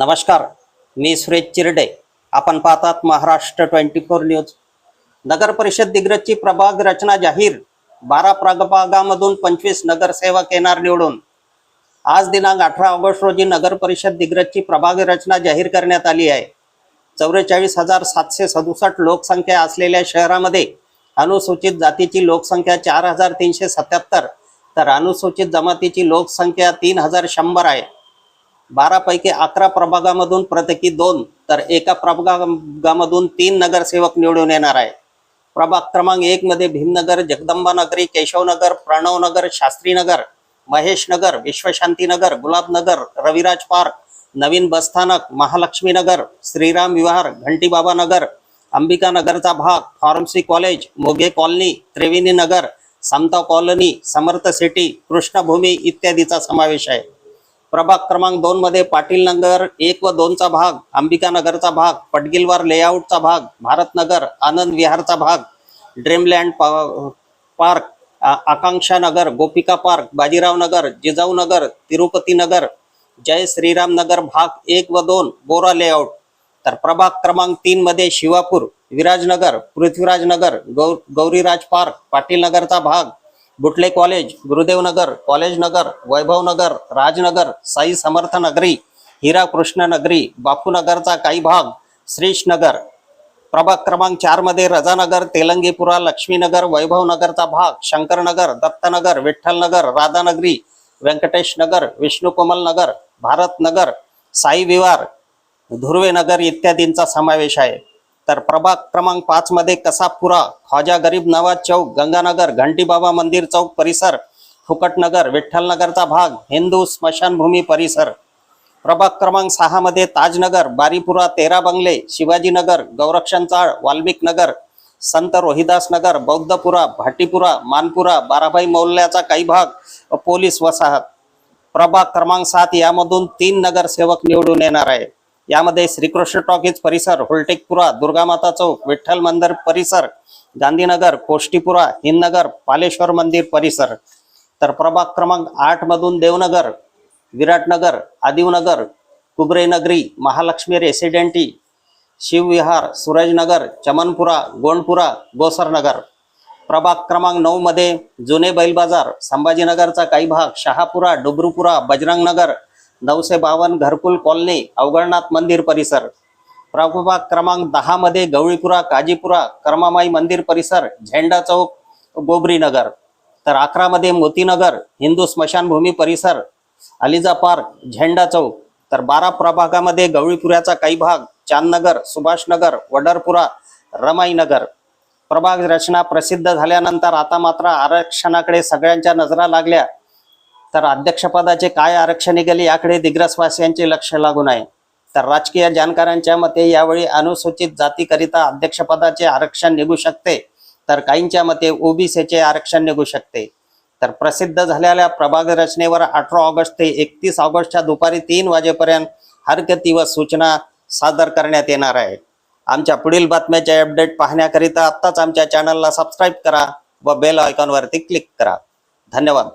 नमस्कार मी सुरेश चिरडे. आपण पाहतात महाराष्ट्र ट्वेंटी फोर न्यूज. नगर परिषद दिग्रजची प्रभाग रचना जाहीर. बारा प्रभागामधून पंचवीस नगरसेवक येणार निवडून. आज दिनांक अठरा ऑगस्ट रोजी नगर परिषद दिग्रजची प्रभाग रचना जाहीर करण्यात आली आहे. चौवेचाळीस हजार सातशे सदुसष्ट लोकसंख्या असलेल्या शहरामध्ये अनुसूचित जातीची लोकसंख्या चार हजार तीनशे सत्याहत्तर तर अनुसूचित जमातीची लोकसंख्या तीन हजार शंभर आहे. बारापैकी अकरा प्रभागामधून प्रत्येकी दोन तर एका प्रभागामधून तीन नगरसेवक निवडून येणार आहे प्रभाग क्रमांक एक मध्ये भीमनगर जगदंबा नगरी केशवनगर प्रणवनगर शास्त्रीनगर महेशनगर विश्वशांतीनगर गुलाबनगर रविराज पार्क नवीन बसस्थानक महालक्ष्मीनगर श्रीराम विहार घंटीबाबा नगर अंबिकानगरचा भाग pharmacy college Moge colony Triveni Nagar Samata colony Samarth city कृष्णभूमी इत्यादीचा समावेश आहे. प्रभाग क्रमांक दोन मध्ये पाटील नगर एक व दोनचा भाग अंबिका नगरचा भाग पटगिलवार लेआउटचा भाग भारतनगर आनंद विहारचा भाग ड्रीमलँड पा- पार्क आकांक्षा नगर गोपिका पार्क बाजीराव नगर जिजाऊ नगर तिरुपती नगर जय श्रीराम नगर भाग एक व दोन बोरा लेआउट तर प्रभाग क्रमांक तीन मध्ये शिवापूर विराजनगर पृथ्वीराज नगर गौ गौरीराज पार्क पाटील नगरचा भाग बुटले कॉलेज गुरुदेव नगर कॉलेज नगर वैभव नगर राजनगर साई समर्थ नगरी हिरा कृष्ण नगरी बापूनगरचा काही भाग श्रीशनगर प्रभाग क्रमांक चारमध्ये रजानगर तेलंगीपुरा लक्ष्मीनगर वैभवनगरचा भाग शंकरनगर दत्तनगर विठ्ठलनगर राधानगरी व्यंकटेश नगर विष्णुकोमल नगर भारतनगर साई विवार धुर्वे नगर इत्यादींचा समावेश आहे. तर प्रभाग क्रमांक पाच मध्ये कसापुरा ख्वाजा गरीब नवाज चौक गंगानगर घंटीबाबा मंदिर चौक परिसर फुकटनगर विठ्ठलनगरचा भाग हिंदू स्मशानभूमी परिसर. प्रभाग क्रमांक सहा मध्ये ताजनगर बारीपुरा तेरा बंगले शिवाजीनगर गौरक्षण चाळ वाल्मिक नगर संत रोहिदास नगर बौद्धपुरा भाटीपुरा मानपुरा बाराभाई मौल्याचा काही भाग व पोलीस वसाहत. प्रभाग क्रमांक सात यामधून तीन नगरसेवक निवडून येणार आहे यामध्ये श्रीकृष्ण टॉकीज परिसर होलटेकपुरा दुर्गामाता चौक विठ्ठल मंदिर परिसर गांधीनगर कोष्टीपुरा हिंदनगर पालेश्वर मंदिर परिसर. तर प्रभाग क्रमांक आठ मधून देवनगर विराटनगर आदिवनगर कुबरेनगरी महालक्ष्मी रेसिडेंटी शिवविहार सूरजनगर चमनपुरा गोंडपुरा गोसरनगर. प्रभाग क्रमांक नऊ मध्ये जुने बैल बाजार संभाजीनगरचा काही भाग शहापुरा डुबरुपुरा बजरंगनगर नऊशे बावन्न घरकुल कॉलनी अवघडनाथ मंदिर परिसर. प्रभाग क्रमांक दहा मध्ये गवळीपुरा काजीपुरा कर्मामाई मंदिर परिसर झेंडा चौक गोबरी नगर. तर अकरा मध्ये मोतीनगर हिंदू स्मशानभूमी परिसर अलिजा पार्क झेंडा चौक. तर बारा प्रभागामध्ये गवळीपुऱ्याचा काही भाग चांदनगर सुभाषनगर वडरपुरा रमाईनगर. प्रभाग रचना प्रसिद्ध झाल्यानंतर आता मात्र आरक्षणाकडे सगळ्यांच्या नजरा लागल्या. तर अध्यक्षपदाचे काय आरक्षण निघाले याकडे दिग्रसवासियांचे लक्ष लागून आहे. तर राजकीय जाणकारांच्या मते यावेळी अनुसूचित जातीकरिता अध्यक्षपदाचे आरक्षण निघू शकते. तर काहींच्या मते ओबीसीचे आरक्षण निघू शकते. तर प्रसिद्ध झालेल्या प्रभाग रचनेवर अठरा ऑगस्ट ते एकतीस ऑगस्टच्या दुपारी तीन वाजेपर्यंत हरकती व सूचना सादर करण्यात येणार आहे. आमच्या पुढील बातम्याचे अपडेट पाहण्याकरिता आत्ताच आमच्या चॅनलला सबस्क्राईब करा व बेल आयकॉनवरती क्लिक करा. धन्यवाद.